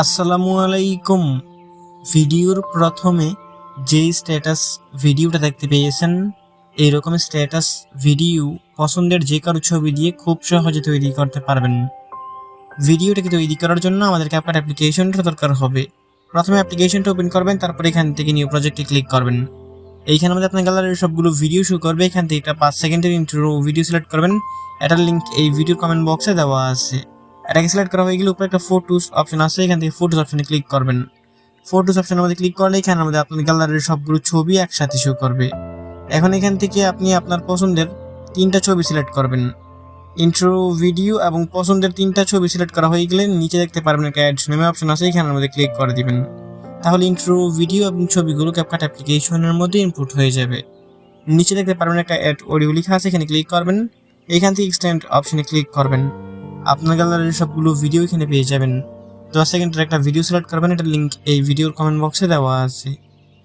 আসসালামু আলাইকুম। ভিডিওর প্রথমে যেই স্ট্যাটাস ভিডিওটা দেখতে পেয়েছেন এইরকম স্ট্যাটাস ভিডিও পছন্দের যে কারও ছবি দিয়ে খুব সহজে তৈরি করতে পারবেন। ভিডিওটাকে তৈরি করার জন্য আমাদের ক্যাপকাট অ্যাপ্লিকেশনটা দরকার হবে। প্রথমে অ্যাপ্লিকেশনটা ওপেন করবেন, তারপর এখান থেকে নিউ প্রজেক্টে ক্লিক করবেন। এইখানে আমাদের আপনার গ্যালারির সবগুলো ভিডিও শো করবে। এখান থেকে একটা পাঁচ সেকেন্ডের ইন্ট্রো ভিডিও সিলেক্ট করবেন। এটার লিঙ্ক এই ভিডিওর কমেন্ট বক্সে দেওয়া আছে। এটাকে সিলেক্ট করা হয়ে গেলে উপরে একটা ফটোস অপশন আছে, এখান থেকে ফটোস অপশনে ক্লিক করবেন। ফটোস অপশনের মধ্যে ক্লিক করলে এখানে আমাদের আপনার গ্যালারির সবগুলো ছবি একসাথে শো করবে। এখন এখান থেকে আপনি আপনার পছন্দের তিনটা ছবি সিলেক্ট করবেন। ইন্ট্রো ভিডিও এবং পছন্দের তিনটা ছবি সিলেক্ট করা হয়ে গেলে নিচে দেখতে পারবেন একটা অ্যাড নেমে অপশন আছে এখানের মধ্যে ক্লিক করে দিবেন। তাহলে ইন্ট্রো ভিডিও এবং ছবিগুলো ক্যাপকাট অ্যাপ্লিকেশনের মধ্যে ইনপুট হয়ে যাবে। নিচে দেখতে পারবেন একটা অ্যাড অডিও লেখা আছে, এখানে ক্লিক করবেন। এখান থেকে এক্সটেন্ড অপশনে ক্লিক করবেন। আপনার গ্যালারির সবগুলো ভিডিও এখানে পেয়ে যাবেন। দশ সেকেন্ডের একটা ভিডিও সিলেক্ট করবেন, এটার লিঙ্ক এই ভিডিওর কমেন্ট বক্সে দেওয়া আছে।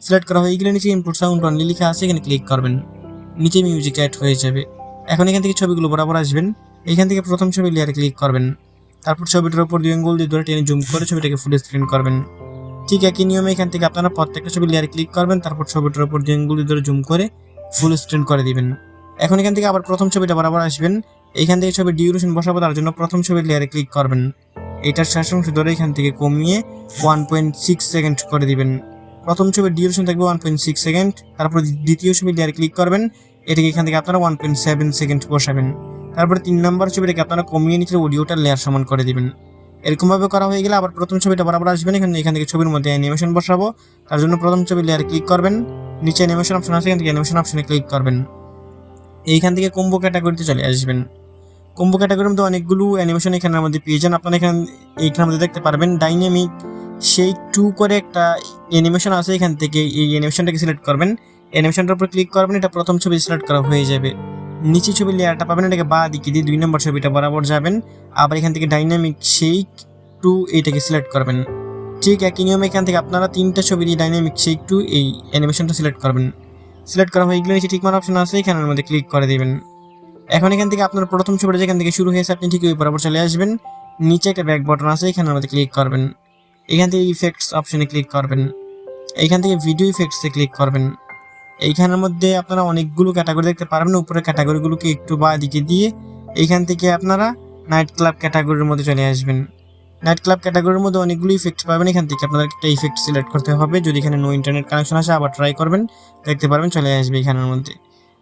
সিলেক্ট করা হয়ে গেলে নিচে ইনপুট সাউন্ড অনলি লেখা আছে, এখানে ক্লিক করবেন। নিচে মিউজিক অ্যাড হয়ে যাবে। এখন এখান থেকে ছবিগুলো বরাবর আসবেন। এখান থেকে প্রথম ছবি লেয়ারে ক্লিক করবেন। তারপর ছবিটার উপর দুই আঙ্গুল দিয়ে ধরে টেনে জুম করে ছবিটাকে ফুল স্ক্রিন করবেন। ঠিক একই নিয়মে এখান থেকে আপনারা প্রত্যেকটা ছবি লেয়ারে ক্লিক করবেন, তারপর ছবিটার উপর দুই আঙ্গুল দিয়ে ধরে জুম করে ফুল স্ক্রিন করে দিবেন। এখন এখান থেকে আবার প্রথম ছবিটা বরাবর আসবেন। এইখান থেকে ছবির ডিউরেশন বসাবো, তার জন্য প্রথম ছবির লেয়ারে ক্লিক করবেন। এটার শেষ অংশ ধরে এখান থেকে কমিয়ে ওয়ান পয়েন্ট সিক্স সেকেন্ড করে দিবেন। প্রথম ছবির ডিউরেশন থাকবে ওয়ান পয়েন্ট সিক্স সেকেন্ড তারপর দ্বিতীয় ছবির লেয়ারে ক্লিক করবেন। এটাকে এখান থেকে আপনারা ওয়ান পয়েন্ট সেভেন সেকেন্ড বসাবেন। তারপরে তিন নম্বর ছবিটাকে আপনারা কমিয়ে নিচে অডিওটার লেয়ার সমান করে দিবেন। এরকমভাবে করা হয়ে গেলে আবার প্রথম ছবিটা বরাবর আসবেন। এখানে এখান থেকে ছবির মধ্যে অ্যানিমেশন বসাবো, তার জন্য প্রথম ছবির লেয়ারে ক্লিক করবেন। নিচে অ্যানিমেশন অপশন আছে, এখান থেকে অ্যানিমেশন অপশনে ক্লিক করবেন। এইখান থেকে কম্বো ক্যাটাগরিতে চলে আসবেন। কম্বো ক্যাটাগরির মধ্যে অনেকগুলো অ্যানিমেশন এখানের মধ্যে পেয়ে যান। আপনারা এখান এইখানের মধ্যে দেখতে পারবেন ডাইনামিক সেই টু করে একটা অ্যানিমেশন আছে এখান থেকে। এই অ্যানিমেশনটাকে সিলেক্ট করবেন। অ্যানিমেশনটার উপর ক্লিক করবেন, এটা প্রথম ছবি সিলেক্ট করা হয়ে যাবে। নিচে ছবি লেয়ারটা পাবেন, এটাকে বা দিকে দিয়ে দুই নম্বর ছবিটা বরাবর যাবেন। আবার এখান থেকে ডাইনামিক শেক টু এইটাকে সিলেক্ট করবেন। ঠিক একই নিয়মে এখান থেকে আপনারা তিনটা ছবি দিয়ে ডাইনামিক শেক টু এই অ্যানিমেশনটা সিলেক্ট করবেন। সিলেক্ট করা হয়ে গেলে নিচে টিকমার অপশন আছে, এখানের মধ্যে ক্লিক করে দিবেন। এখন এখান থেকে আপনার প্রথম ছবিটা যেখান থেকে শুরু হয়েছে, আপনি ঠিক ওই বরাবর চলে আসবেন। নিচে একটা ব্যাক বটন আছে এখানের মধ্যে ক্লিক করবেন। এখান থেকে ইফেক্টস অপশনে ক্লিক করবেন। এইখান থেকে ভিডিও ইফেক্টসে ক্লিক করবেন। এইখানের মধ্যে আপনারা অনেকগুলো ক্যাটাগরি দেখতে পারবেন, উপরের ক্যাটাগরিগুলোকে একটু বা দিকে দিয়ে এইখান থেকে আপনারা নাইট ক্লাব ক্যাটাগরির মধ্যে চলে আসবেন। নাইট ক্লাব ক্যাটাগরির মধ্যে অনেকগুলো ইফেক্ট পাবেন, এখান থেকে আপনাদের একটা ইফেক্ট সিলেক্ট করতে হবে। যদি এখানে নো ইন্টারনেট কানেকশন আসে, আবার ট্রাই করবেন, দেখতে পারবেন, চলে আসবে এখানের মধ্যে।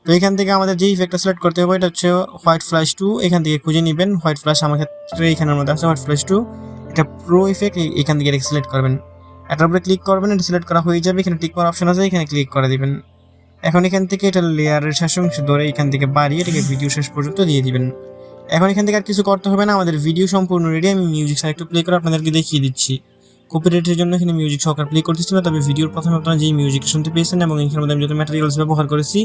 এখান থেকে আমাদের যে ইফেক্টটা সিলেক্ট করতে হবে, এটা হচ্ছে হোয়াইট ফ্ল্যাশ টু এখান থেকে খুঁজে নেবেন হোয়াইট ফ্ল্যাশ আমার ক্ষেত্রে এখানের মধ্যে আছে হোয়াইট ফ্ল্যাশ টু এটা প্রো ইফেক্ট এখান থেকে এটা সিলেক্ট করবেন। এটার উপরে ক্লিক করবেন, এটা সিলেক্ট করা হয়ে যাবে। এখানে টিক করার অপশন আছে, এখানে ক্লিক করে দিবেন। এখন এখান থেকে এটা লেয়ারের শেষ অংশ ধরে এখান থেকে বাড়িয়ে এটাকে ভিডিও শেষ পর্যন্ত দিয়ে দিবেন। এখন এখান থেকে আর কিছু করতে হবে না, আমাদের ভিডিও সম্পূর্ণ রেডি আমি মিউজিক সাইড একটু প্লে করে আপনাদেরকে দেখিয়ে দিচ্ছি। কপিরাইটের জন্য এখানে মিউজিক সহকার প্লে করতেছি না, তবে ভিডিওর প্রথমে আপনারা যেই মিউজিক শুনতে পেয়েছেন এবং এখানে আমি যত ম্যাটেরিয়ালস ব্যবহার করেছি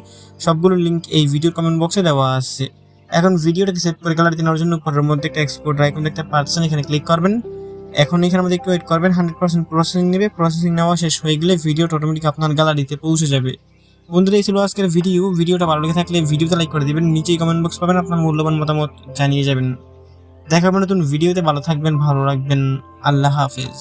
সবগুলো লিঙ্ক এই ভিডিওর কমেন্ট বক্সে দেওয়া আছে। এখন ভিডিওটাকে সেভ করে গ্যালারিতে নেওয়ার জন্য উপরের মধ্যে একটা এক্সপোর্ট আইকন দেখতে পাচ্ছেন, এখানে ক্লিক করবেন। এখন এখানে মধ্যে একটু ওয়েট করবেন হান্ড্রেড পার্সেন্ট প্রসেসিং নেবে প্রসেসিং নেওয়া শেষ হয়ে গেলে ভিডিওটা অটোমেটিক আপনার গ্যালারিতে পৌঁছে যাবে। বন্ধুরা, এই ছিল আজকের ভিডিও ভিডিওটা ভালো লেগে থাকলে ভিডিওতে লাইক করে দিবেন, নিচেই কমেন্ট বক্স পাবেন, আপনার মূল্যবান মতামত জানিয়ে যাবেন। দেখা হবে নতুন ভিডিওতে ভালো থাকবেন, ভালো রাখবেন, আল্লাহ হাফেজ।